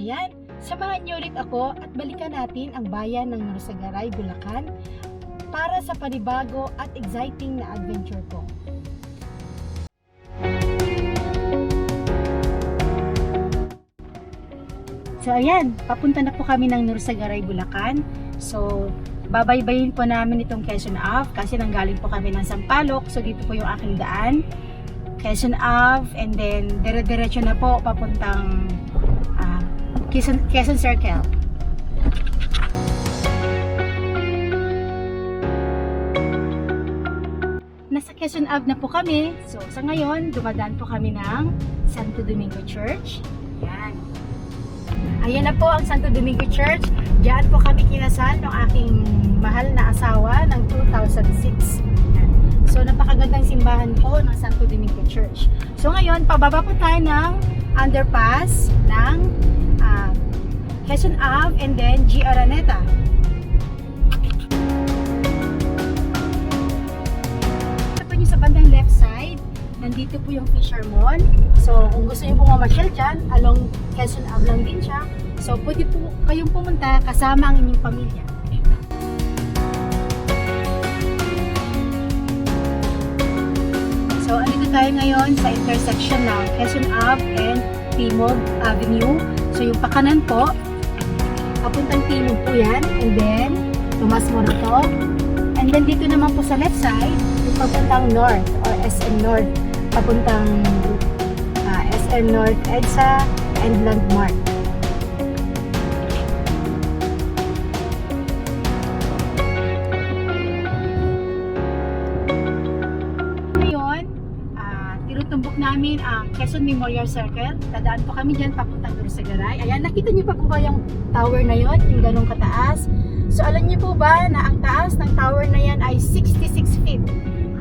Ayan, samahan niyo ulit ako at balikan natin ang bayan ng Norsagaray, Bulacan para sa panibago at exciting na adventure ko. So ayan, papunta na po kami ng Norsagaray, Bulacan. So, babaybayin po namin itong Quezon Ave kasi nanggaling po kami ng Sampaloc. So, dito po yung aking daan. Quezon Ave and then dire-diretso na po papuntang Quezon, Quezon Circle. Nasa Quezon Ave na po kami. So sa ngayon, dumadaan po kami ng Santo Domingo Church. Yan. Ayan na po ang Santo Domingo Church. Diyan po kami kinasal ng aking mahal na asawa ng 2006. Yan. So, napakagandang simbahan po ng Santo Domingo Church. So, ngayon, pababa po tayo ng underpass ng Quezon Ave and then G. Araneta. Ito yung sa bandang left side, nandito po yung Fisher Mall. So, kung gusto niyo po mamasyal dyan, along Quezon Ave lang din siya. So, pwede po kayong pumunta kasama ang inyong pamilya. So, andito tayo ngayon sa intersection ng Quezon Ave and Timog Avenue. So, yung pakanan po, papuntang Timog po yan. And then, Tomas Morato. And then, dito naman po sa left side, papuntang North or SM North. Papuntang ah, SM North EDSA and Landmark. Ngayon, ah, tinutumbok namin ang Quezon Memorial Circle. Dadaan po kami dyan papuntang doon sa Garay. Ayan, nakita niyo pa po ba yung tower na yon, yung ganong kataas? So, alam niyo po ba na ang taas ng tower na yan ay 66 feet?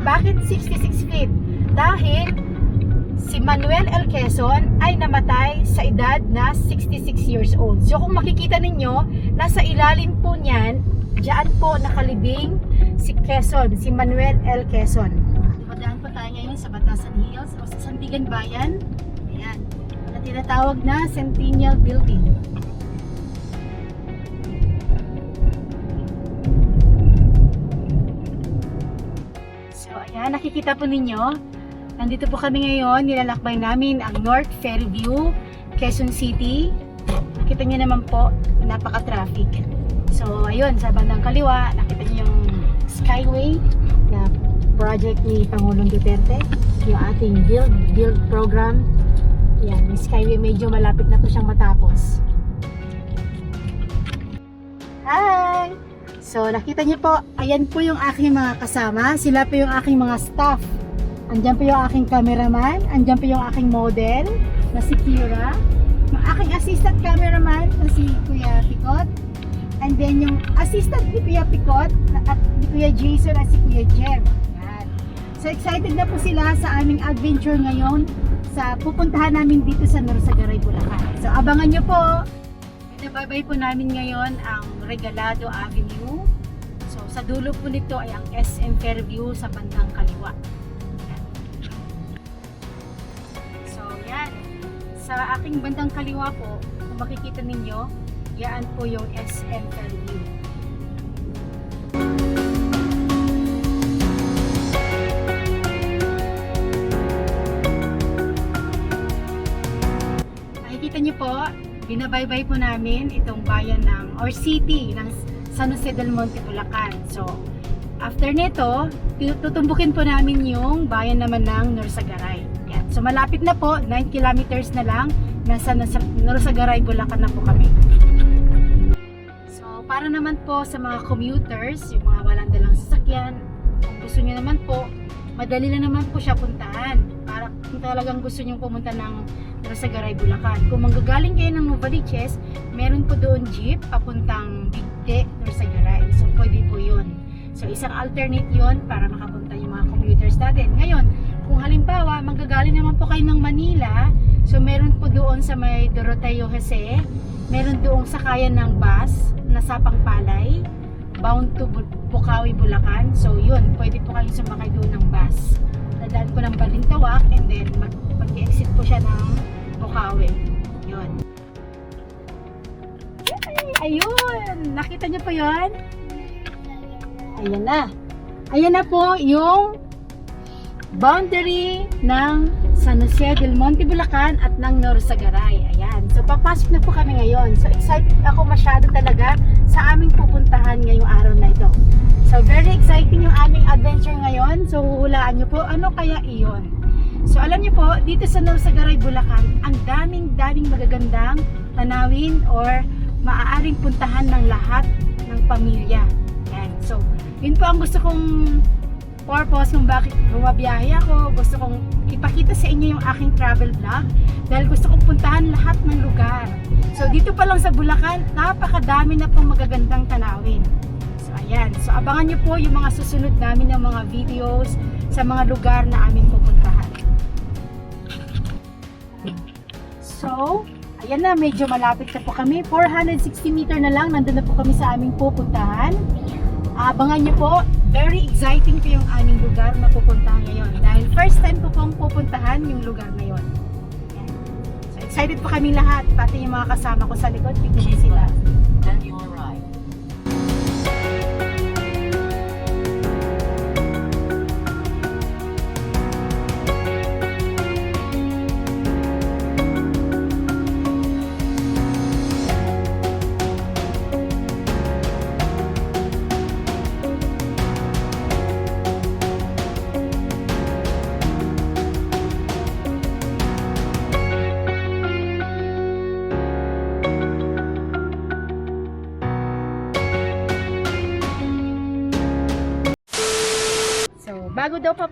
Bakit 66 feet? Dahil si Manuel L. Quezon ay namatay sa edad na 66 years old. So, kung makikita ninyo, nasa ilalim po niyan, diyan po nakalibing si Quezon, si Manuel L. Quezon. Padaan po tayo ngayon sa Batasan Hills o sa Santigan Bayan. Ayan. Na tinatawag na Centennial Building. Ayan. Nakikita po ninyo. Nandito po kami ngayon. Nilalakbay namin ang North Fairview, Quezon City. Nakita niyo naman po, napaka-traffic. So, ayun, sa bandang kaliwa, nakita niyo yung Skyway na project ni Pangulong Duterte. Yung ating build, build program. Yan, yung Skyway medyo malapit na po siyang matapos. Hi! So, nakita niyo po, ayan po yung aking mga kasama. Sila po yung aking mga staff. Andyan po yung aking cameraman. Andyan po yung aking model na si Kira. Yung aking assistant cameraman na si Kuya Pikot. And then yung assistant ni Kuya Pikot at ni Kuya Jason at si Kuya Jeff. So excited na po sila sa aming adventure ngayon sa pupuntahan namin dito sa Norsagaray, Bulacan. So abangan nyo po. Pinababay po namin ngayon ang Regalado Avenue. Sa dulo po nito ay ang SM Fairview sa bandang kaliwa. So yan. Sa aking bandang kaliwa po, kung makikita ninyo, yan po yung SM Fairview. Makikita niyo po, binabaybay po namin itong bayan ng, or city ng San Jose del Monte, Bulacan. So, after nito, tutumbukin po namin yung bayan naman ng Norsagaray. Yan. So, malapit na po, 9 kilometers na lang, nasa, nasa Norsagaray, Bulacan na po kami. So, para naman po sa mga commuters, yung mga walang dalang sasakyan, kung gusto nyo naman po, madali na naman po siya puntahan. Para kung talagang gusto nyo pumunta ng Rosagaray, Bulacan. Kung manggagaling kayo ng Novaliches, meron po doon jeep papuntang Bigte, Rosagaray. So, pwede po yun. So, isang alternate yun para makapunta yung mga commuters natin. Ngayon, kung halimbawa, manggagaling naman po kayo ng Manila, so meron po doon sa may Doroteo Jose, meron doong sakayan ng bus na Sapang Palay, bound to Bu- Bukawi, Bulacan. So, yun, pwede po kayong sumakay doon ng bus. Dadaan po ng Balintawak and then mag- mag-exit po siya ng Bukawi. Yun. Ay, ayun! Nakita niyo po yun? Ayan na. Ayan na po yung boundary ng San Jose del Monte, Bulacan at ng Norsagaray. Ayan. So, papasok na po kami ngayon. So, excited ako masyado talaga sa aming pupuntahan ngayong araw na ito. So, very exciting yung aming adventure ngayon. So, huhulaan nyo po, ano kaya iyon? So, alam nyo po, dito sa Norsagaray, Bulacan, ang daming-daming magagandang tanawin or maaaring puntahan ng lahat ng pamilya. Ayan. So, yun po ang gusto kong purpose kung bakit bumabiyahe ako. Gusto kong ipakita sa inyo yung aking travel vlog dahil gusto kong puntahan lahat ng lugar. So dito pa lang sa Bulacan, napakadami na pong magagandang tanawin. Ayan, so abangan nyo po yung mga susunod namin ng mga videos sa mga lugar na aming pupuntahan. So, ayan na, medyo malapit na po kami. 460 meter na lang, nandun na po kami sa aming pupuntahan. Abangan nyo po, very exciting po yung aming lugar na pupuntahan ngayon. Dahil first time ko pong pupuntahan yung lugar na yun. So excited po kami lahat, pati yung mga kasama ko sa likod, tignan sila.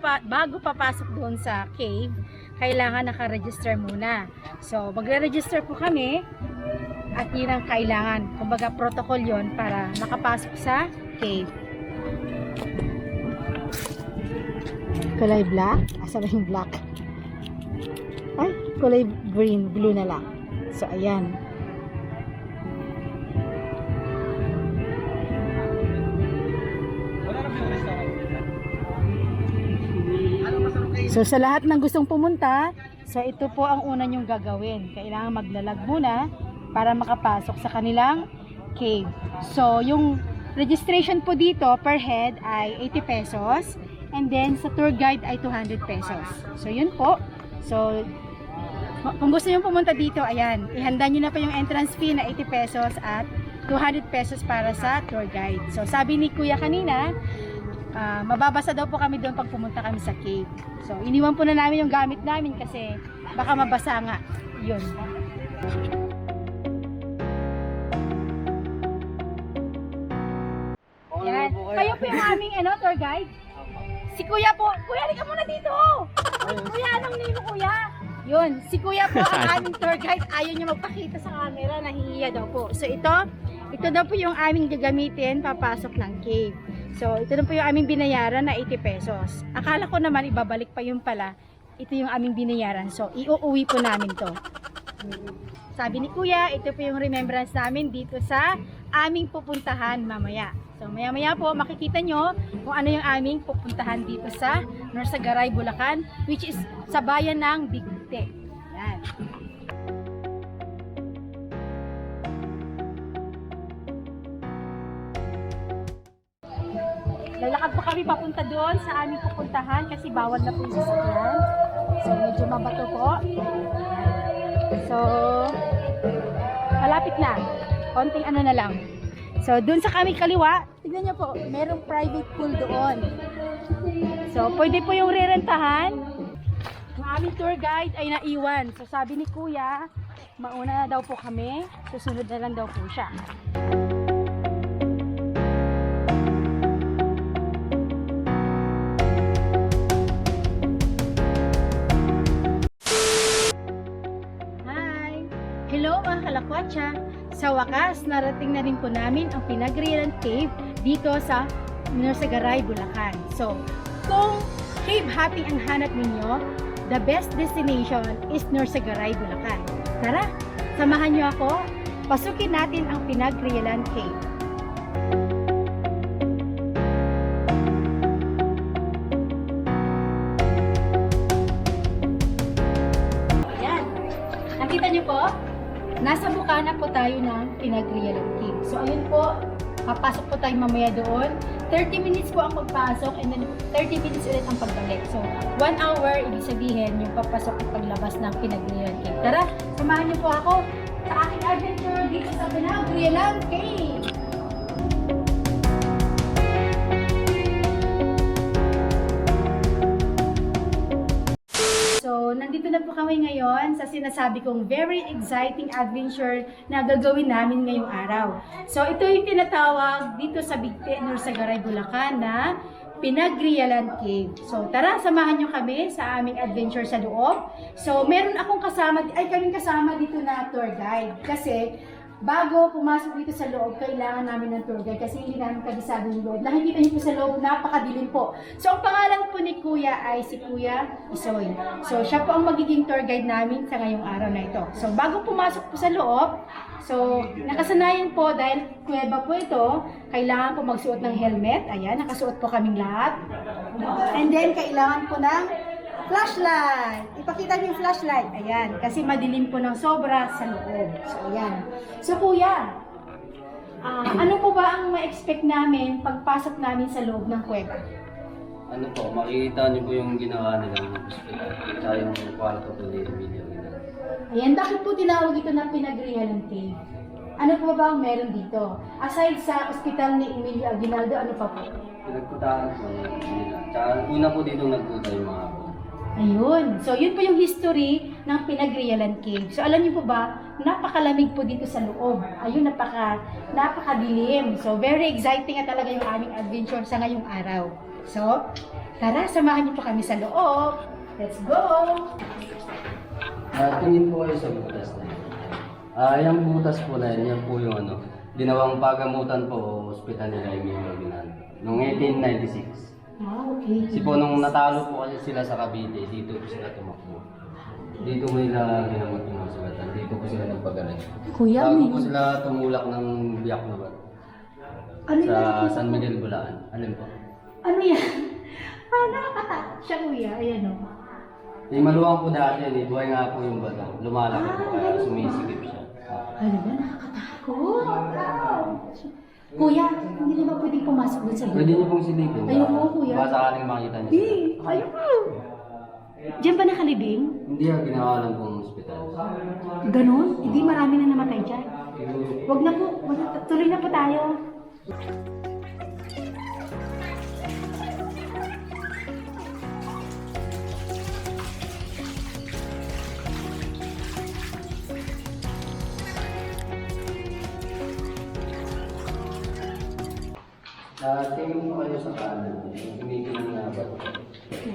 Papa, bago papasok doon sa cave, kailangan naka-register muna. So, magre-register po kami at yun ang kailangan. Kumbaga, protocol yon para makapasok sa cave. Kulay black? Asa ba yung black? Ay, kulay green, blue na lang. So, ayan. So sa lahat ng gustong pumunta, so ito po ang una nyong gagawin. Kailangan maglalag muna para makapasok sa kanilang cave. So yung registration po dito per head ay 80 pesos and then sa tour guide ay 200 pesos. So yun po. So kung gusto nyo pumunta dito, ayan, ihanda nyo na po yung entrance fee na 80 pesos at 200 pesos para sa tour guide. So sabi ni Kuya kanina, Ah, mababasa daw po kami doon pag pumunta kami sa cave. So, iniwan po na namin yung gamit namin kasi baka mabasa nga. Yun. Yan. Kayo po yung aming ano, tour guide. Si Kuya po. Kuya, halika muna dito. Kuya, anong name Kuya? Yun, si Kuya po ang aming tour guide. Ayaw niya magpakita sa camera, nahihiya daw po. So ito, ito daw po yung aming gagamitin papasok ng cave. So ito na po yung aming binayaran na 80 pesos. Akala ko naman ibabalik pa yung pala. Ito yung aming binayaran. So iuuwi po namin to. Sabi ni Kuya, ito po yung remembrance namin dito sa aming pupuntahan mamaya. So maya maya po makikita nyo kung ano yung aming pupuntahan dito sa Norsagaray, Bulacan which is sa bayan ng Bigte. Yan. Kami papunta doon sa aming pupuntahan kasi bawal na po yung sasakyan. So medyo mabato po. So malapit na. Konting ano na lang. So doon sa kami kaliwa, tignan niyo po, merong private pool doon. So pwede po yung rerentahan. Yung aming tour guide ay naiwan. So sabi ni kuya, mauna na daw po kami, susunod na lang daw po siya. Kalakwatsa! Sa wakas, narating na rin po namin ang Pinagrilan Cave dito sa Norsagaray, Bulacan. So, kung cave hopping ang hanap ninyo, the best destination is Norsagaray, Bulacan. Tara, samahan niyo ako. Pasukin natin ang Pinagrilan Cave. Nasa Bukana po tayo ng Pinagrialan Cave. So ayun po, papasok po tayo mamaya doon. 30 minutes po ang pagpasok and then 30 minutes ulit ang pagbalik. So, 1 hour, ibig sabihin, yung papasok at paglabas ng Pinagrialan Cave. Tara, samahan niyo po ako sa aking adventure dito sa Pinagrialan Cave. Nandito na po kami ngayon sa sinasabi kong very exciting adventure na gagawin namin ngayong araw. So, ito yung tinatawag dito sa Bigte, Nursagaray, Bulacan na Pinagrialan Cave. So, tara, samahan nyo kami sa aming adventure sa loob. So, meron akong kasama, ay kaming kasama dito na tour guide. Kasi, bago pumasok dito sa loob, kailangan namin ng tour guide kasi hindi namin kabisado yung loob. Nakikita niyo po sa loob, napakadilim po. So, ang pangalan po ni Kuya ay si Kuya Isoy. So, siya po ang magiging tour guide namin sa ngayong araw na ito. So, bago pumasok po sa loob, so, nakasanayan po dahil kuweba po ito, kailangan po magsuot ng helmet. Ayan, nakasuot po kaming lahat. And then, kailangan po ng flashlight. Ipakita niyo yung flashlight. Ayan, kasi madilim po ng sobra sa loob. So, ayan. So, kuya, ah, ano po ba ang ma-expect namin pagpasok namin sa loob ng kuweba? Ano po, makikita niyo po yung ginawa nilang hospital. Kita yung kwarto po ni Emilio. Ayan, bakit po tinawag ito na pinagrialan cave? Ano po ba ang meron dito? Aside sa ospital ni Emilio Aguinaldo, ano pa po? Pinagputahan po nila. Tsaka una po dito nagputa yung mga. Ayun. So, yun po yung history ng Pinagrialan Cave. So, alam niyo po ba, napakalamig po dito sa loob. Ayun, napaka, napakadilim. So, very exciting nga talaga yung aming adventure sa ngayong araw. So, tara, samahan niyo po kami sa loob. Let's go! Ah, tingin po kayo sa butas na yun. Ah, yung butas po na yun, yan po yung ano, ginawang pagamutan po hospital Emilio Aguinaldo. Noong 1896. Ah, okay. Kasi po nung natalo po kasi sila sa Cavite, dito po sila tumakbo. Dito mo nila ginamot yung mga sugatan. Dito po sila nagpagaling. Kuya, Bago may... po sila tumulak ng biyak na ba? Ano Sa yan? San Miguel, Bulaan. Alin po? Ano yan? Ah, nakakatakot siya, kuya. Ayan o. Yung maluwang po dati yun, eh, buhay nga po yung bato. Lumalaki po kaya sumisikip siya. Ano ba? Nakakatakot. Kuya, hindi naman pwedeng pumasok doon sa loob. Pwede niyo pong silipin. ba? Ayoko, kuya. Baka sakaling makita niyo sila. ayoko. Diyan ba nakalibing? Hindi ah, ginawa lang pong hospital. Ganon? Hindi marami na namatay dyan. Wag na po. Na, tuloy na po tayo. Ah, tingin po kayo sa kanan. Yung na ba?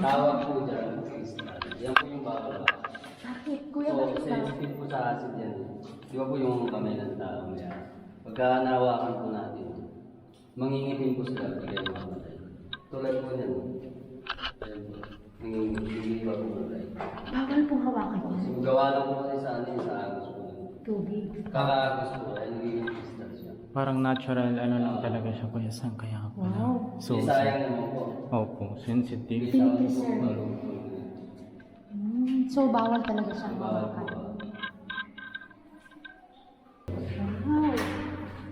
Tawag po dyan. Yan po yung baba. Bakit? Kuya, So, bakit ba? sensitive po sa acid yan. Di ba po yung kamay ng tao yan? Pagka nawakan po natin, mangingitim po sila pag kayo mamatay. Tulad po yan. Ayan po. Nangingitim ba po mamatay? Bawal pong hawakan yun. So, gawa lang po kasi sa ano sa agos po. Tubig. Kakaagos po, ay nagiging crystal siya. Parang natural ano lang talaga siya kuya san kaya pala. Wow. So, Hindi sayang naman po. opo, sensitive. Pinipreserve. Mm, so, bawal talaga siya. Wow.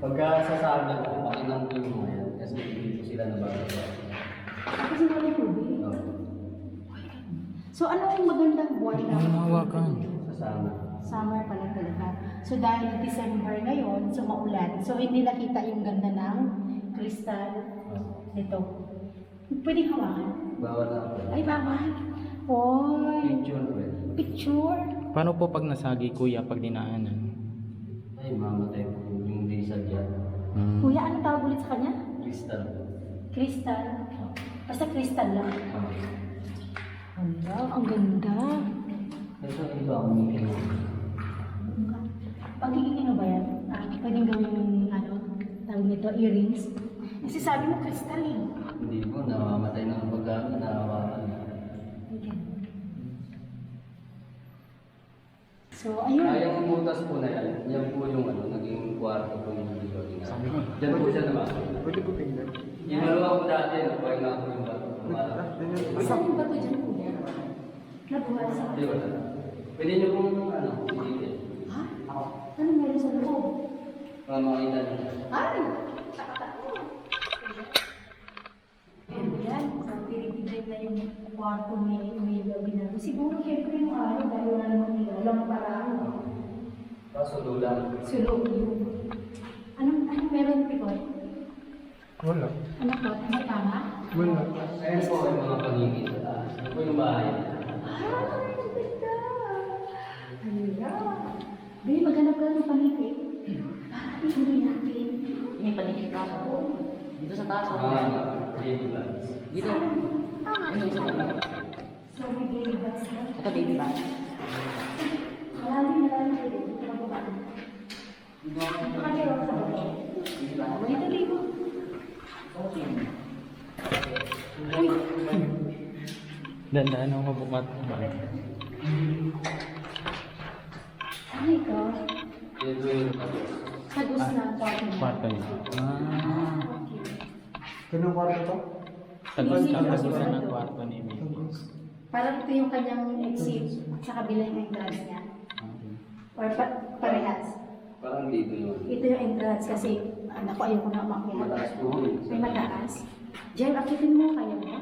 Pagka sasabi po, pakinang po yung mga yan. Kasi hindi po sila nabababa. Kasi wala tubig. So, ano ang magandang buwan na? Ang hawakan. Sasama. Summer pala talaga. So dahil December ngayon, so maulan. So hindi nakita yung ganda ng crystal nito. Pwedeng hawakan. Bawal na po. Ay, bawal. Hoy. Picture po. Picture. Paano po pag nasagi kuya pag dinaanan? Ay, mamatay po yung diesel yan. Hmm. Kuya, ano tawag ulit sa kanya? Crystal. Crystal. Basta crystal lang. Ah. Hala, ang ganda. Ito iba ang meeting. Pagiging ano ba yan? Ah, pwedeng gawin ano, tawag nito, earrings. Kasi sabi mo crystal eh. Hindi po, namamatay na ang paggamit, nahawakan na. Ayan. So, ayun. Ah, yung butas po na yan, yan po yung ano, naging kwarto po yung dito. Diyan po siya naman. Pwede po tingnan. Yung maluwa po dati, nabuhay nga po yung bato. Saan ba ito dyan, kuya? Nabuhay sa... Ko na. Pwede niyo pong ano, silipin. Ha? Para makita niyo. Ay! Ayan, so pinipigay na yung kwarto ni ni Gabi na. Siguro syempre yung araw dahil wala namang ilaw. Walang parang Kaso lulang. sulog yung... Anong, anong meron Pikoy? Wala. Ano to? May tama? Wala. Ayan po yung mga paligid sa taas. Ito po yung bahay. Ah, ang ganda! Hala! Babe, maghanap ka ng paligid. Ah, ituloy natin. May paligid ka ako. Dito sa taas. ako. Mga baby bags. Dito. Ano pa? So, may baby bags na. Ito baby bag. Malalim na lang kayo. Mababa. Nakakiraw sa. Baby bag. May talibo. Okay. Uy! Dandaan ako. Ano ito? Yung ang kwarto niya. Kwarto niya. Ah. Kanong kwarto to? Na hindi. tagusan ng kwarto ni Mrs. Parang ito yung kanyang exit sa kabila yung entrance niya. Or pa parehas. Parang dito yun. Ito yung entrance kasi anak ko ayoko na umakyat. Mataas po. May mataas. Jen, akitin mo kaya mo?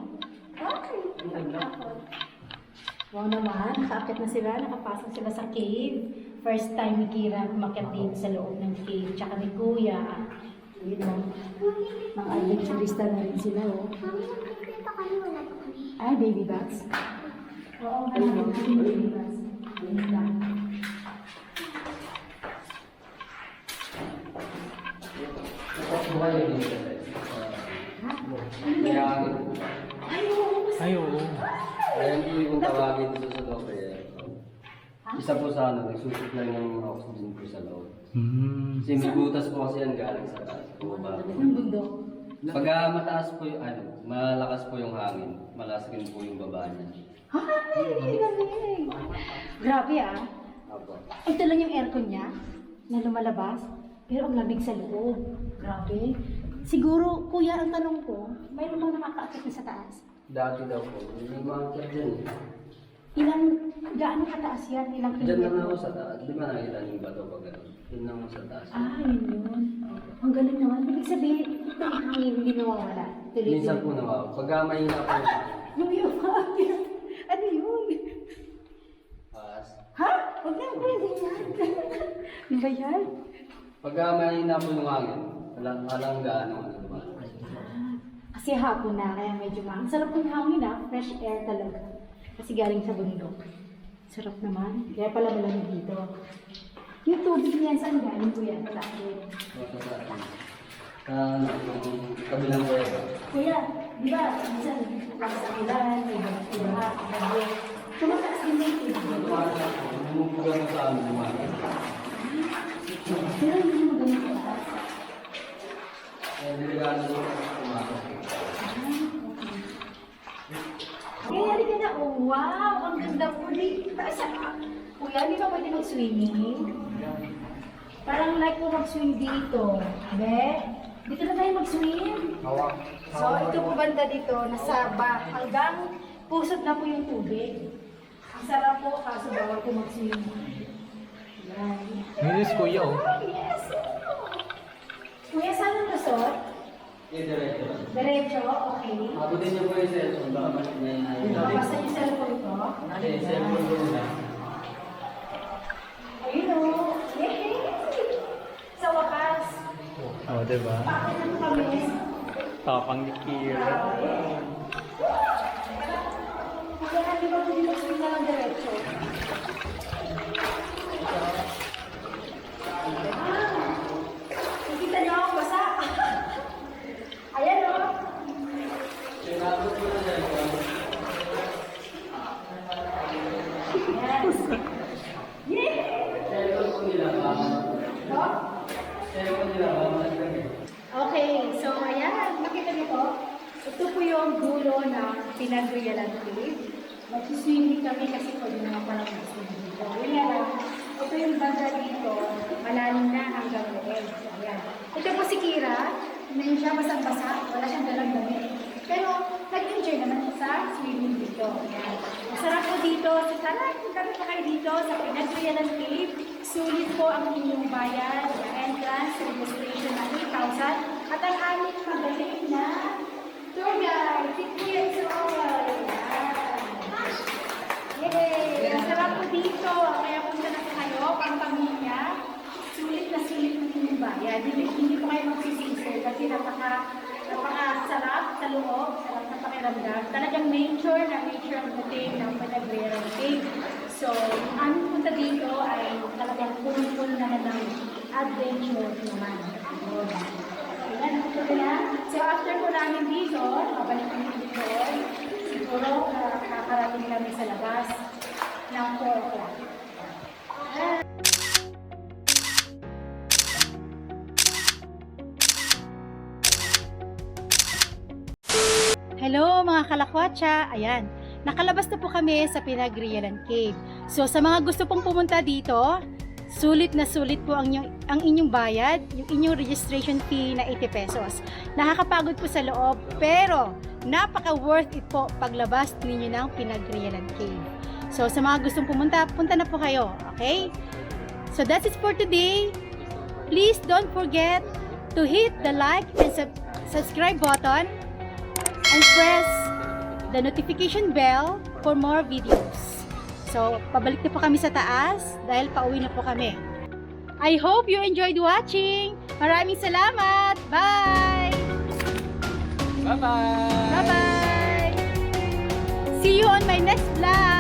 Okay. Wow naman, nakaakit na sila, nakapasok sila sa cave. First time ni Kira umakyat dito sa loob ng cave, tsaka ni Kuya. Yun o, mga adventurista na rin sila o. Ay, baby bags. Oo, nga naman, baby bags. Yun lang. Tapos po isa po sa ano, nagsusot lang ng oxygen po sa loob. Hmm. Kasi may butas po kasi yan galing sa taas. Bumaba po. Bundok. Pag ah, mataas po yung ano, malakas po yung hangin, malakas rin po yung baba niya. Ay, galing. Grabe ah. Apo. Ito lang yung aircon niya na lumalabas. Pero ang lamig sa loob. Grabe. Siguro, kuya, ang tanong ko, mayroon bang nakakaakit na sa taas? Dati daw po, hindi makakit dyan. eh. Ilang, gaano kataas yan? Ilang Diyan lang kilometro? ako sa taas. Di ba nakita niyo yung bato pag ano? Yun lang ako sa taas. Ah, yun yun. Ang galing naman. Ibig sabihin, ito ang hangin, hindi nawawala. Tuloy-tuloy. Minsan po nawa, pag ah, mahina po, Yung yung Ano yun? paas. Ha? Huwag na, na ganyan. Ano ba yan? Pag ah, mahina po yung hangin, walang, walang gaano ano ba? Kasi hapon na, kaya medyo ma. Ang sarap ng hangin ah, fresh air talaga. Kasi galing sa bundok. Sarap naman. Kaya pala malamig dito. Yung tubig niyan, saan galing ko yan? Sa akin. O, Sa sa atin. Sa ano, kabilang kuweba. Kuya, di ba, minsan, sa ilan, may balat iba, gabi. Tumataas din na yung tubig. Bumubuga mo sa amin, umaga. Pero hindi mo ganun niligano mo umaga. Kaya halika na, oh wow, ang ganda po ka? Kuya, di ba pwede mag-swimming? Parang like mo mag-swim dito. Be, dito na tayo mag-swim. So, ito po banda dito, nasa ba, hanggang pusot na po yung tubig. Ang sarap po, kaso bawal po mag-swim. Yan. Mrs. Kuya, oh. Yes! Kuya, saan ang resort? Eh, diretso lang. Diretso, okay. Abutin niyo po yung cellphone, baka mas may Basta yung cellphone ko. Eh, cellphone ko na. Ayun o. Yay! Sa wakas, Oh, diba? pakit na kami. Tapang ni Kira. Kaya di ba pwede mag-swim na ng diretso? Ah! Nakita niyo ako basa. Ayan o. Sinabot mo na cellphone. Ayan. Yay! Cellphone ko nila, baka Oh. cellphone nila, baka malaglag eh. Okay, so ayan, nakita niyo po. Yung dulo ng pinag-realan cave. Mag-swimming kami kasi pwede pala mag-swimming dito. Yun nga lang, ito yung banda dito, malalim na hanggang leeg. Ayan. Ito po si Kira, hindi siya basang-basa, wala siyang dalang damit. Pero nag-enjoy naman sa swimming dito. Ayan. Masarap po dito. So, tara, punta na kayo dito sa pinag-realan cave. Sulit po ang inyong bayad, the entrance, registration na 8,000. At ang aming magaling na guide, si Kuya Joel. Yay! Ang sarap po dito. Punta na po kayo, pang. Sulit na sulit ang inyong bayad. Hindi, hindi po kayo magsisisi kasi napaka napaka-sarap sa loob, sarap na. Talagang nature na nature ang dating ng Panagrera Cave. So, yung aming punta dito ay talagang puno-puno na ng adventure naman. Yun. Ayan, ito na. So, after po namin dito, babalik kami dito, siguro uh, kakarating kami sa labas ng 4 o'clock. Hello mga kalakwatsa! Ayan, nakalabas na po kami sa Pinagrialan Cave. So sa mga gusto pong pumunta dito, sulit na sulit po ang inyong, ang inyong bayad, yung inyong registration fee na 80 pesos. Nakakapagod po sa loob, pero napaka worth it po paglabas ninyo ng Pinagrialan Cave. So sa mga gustong pumunta, punta na po kayo, okay? So that's it for today. Please don't forget to hit the like and sub- subscribe button and press the notification bell for more videos. So, pabalik na po kami sa taas dahil pauwi na po kami. I hope you enjoyed watching. Maraming salamat. Bye! Bye-bye! Bye-bye! See you on my next vlog.